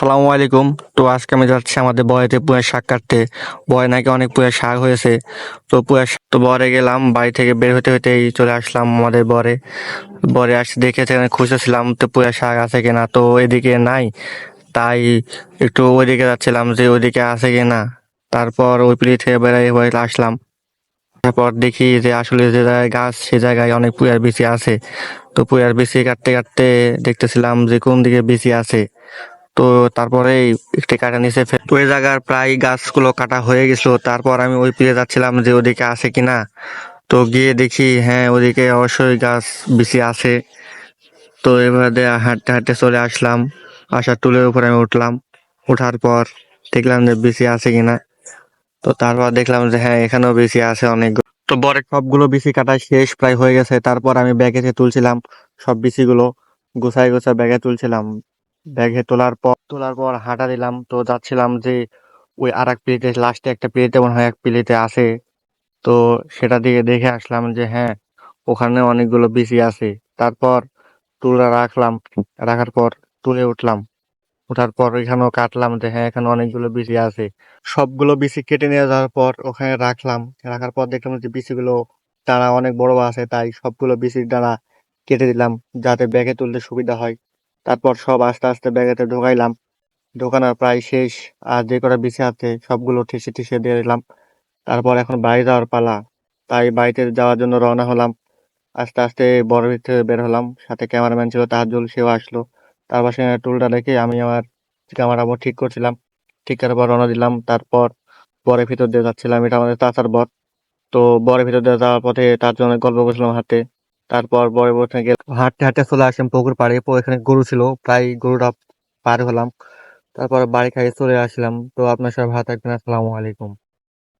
আসসালামু আলাইকুম। তো আজকে আমি যাচ্ছি আমাদের বয়েতে পুয়ের শাক কাটতে। বয়ে নাকি অনেক পুয়ের শাক হয়েছে। তো পুয়ের তো বরে গেলাম, বাড়ি থেকে বের হতে হতেই চলে আসলাম আমাদের বরে। বরে আসতে দেখে সেখানে খুশি খুঁজেছিলাম তো পুয়ের শাক আছে কিনা। তো এদিকে নাই, তাই একটু ওইদিকে যাচ্ছিলাম যে ওইদিকে আছে কিনা। তারপর ওই পিড়ি থেকে বেড়াই হয়ে আসলাম। তারপর দেখি যে আসলে যে জায়গায় গাছ, সে জায়গায় অনেক পুয়ার বিচি আছে। তো পুয়ার বিচি কাটতে কাটতে দেখতেছিলাম যে কোন দিকে বিচি আছে। তো তারপরে একটি কাটা নিচে ফে- ওই জায়গার প্রায় গাছগুলো কাটা হয়ে গেছিল। তারপর আমি ওই পিড়ে যাচ্ছিলাম যে ওদিকে আছে কিনা। তো গিয়ে দেখি হ্যাঁ ওদিকে অবশ্যই গাছ বেশি আছে। তো এবারে হাঁটতে হাঁটতে চলে আসলাম। আসার টুলের উপরে আমি উঠলাম। ওঠার পর দেখলাম যে বেশি আছে কিনা। তো তারপর দেখলাম যে হ্যাঁ এখানেও বেশি আছে অনেক। তো বড় সবগুলো বিসি কাটা শেষ প্রায় হয়ে গেছে। তারপর আমি ব্যাগে তুলছিলাম সব বিসিগুলো গোছায় গোছায় ব্যাগে তুলছিলাম। ব্যাগে তোলার পর তোলার পর হাঁটা দিলাম। তো যাচ্ছিলাম যে ওই আর এক প্লেটে লাস্টে একটা প্লেটে মনে হয় এক প্লেটে আছে। তো সেটা দিকে দেখে আসলাম যে হ্যাঁ ওখানে অনেকগুলো বিসি আছে। তারপর তুলে রাখলাম। রাখার পর তুলে উঠলাম। ওঠার পর এখানেও কাটলাম যে হ্যাঁ এখানে অনেকগুলো বিসি আছে। সবগুলো বিসি কেটে নিয়ে যাওয়ার পর ওখানে রাখলাম। রাখার পর দেখলাম যে বিসিগুলো ডানা অনেক বড় আছে, তাই সবগুলো বিসির ডানা কেটে দিলাম যাতে ব্যাগে তুলতে সুবিধা হয়। তারপর সব আস্তে আস্তে ব্যাগেতে ঢোকাইলাম। ঢোকানোর প্রায় শেষ। আর যে কটা বিসি আছে, সবগুলো ঠেসে ঠেসে দিয়ে দিলাম। তারপর এখন বাড়ি যাওয়ার পালা। তাই বাড়িতে যাওয়ার জন্য রওনা হলাম। আস্তে আস্তে বড় ভিতরে বের হলাম। সাথে ক্যামেরাম্যান ছিল, তাহাজুল, সেও আসলো। তারপর সে টুলটা রেখে আমি আমার ক্যামেরা ঠিক করছিলাম। ঠিক করার পর রওনা দিলাম। তারপর বরের ভিতর দিয়ে যাচ্ছিলাম। এটা আমাদের চাচার বর। তো বরের ভিতর দিয়ে যাওয়ার পথে তার জন্য গল্প করছিলাম হাতে। তারপর বড় বড় থেকে হাঁটতে হাঁটতে চলে আসলাম পুকুর পাড়ে। এখানে গরু ছিল, প্রায় গরুটা পার হলাম। তারপর বাড়ি খাইয়ে চলে আসলাম। তো আপনার সব হাত একদিন আসসালামু আলাইকুম।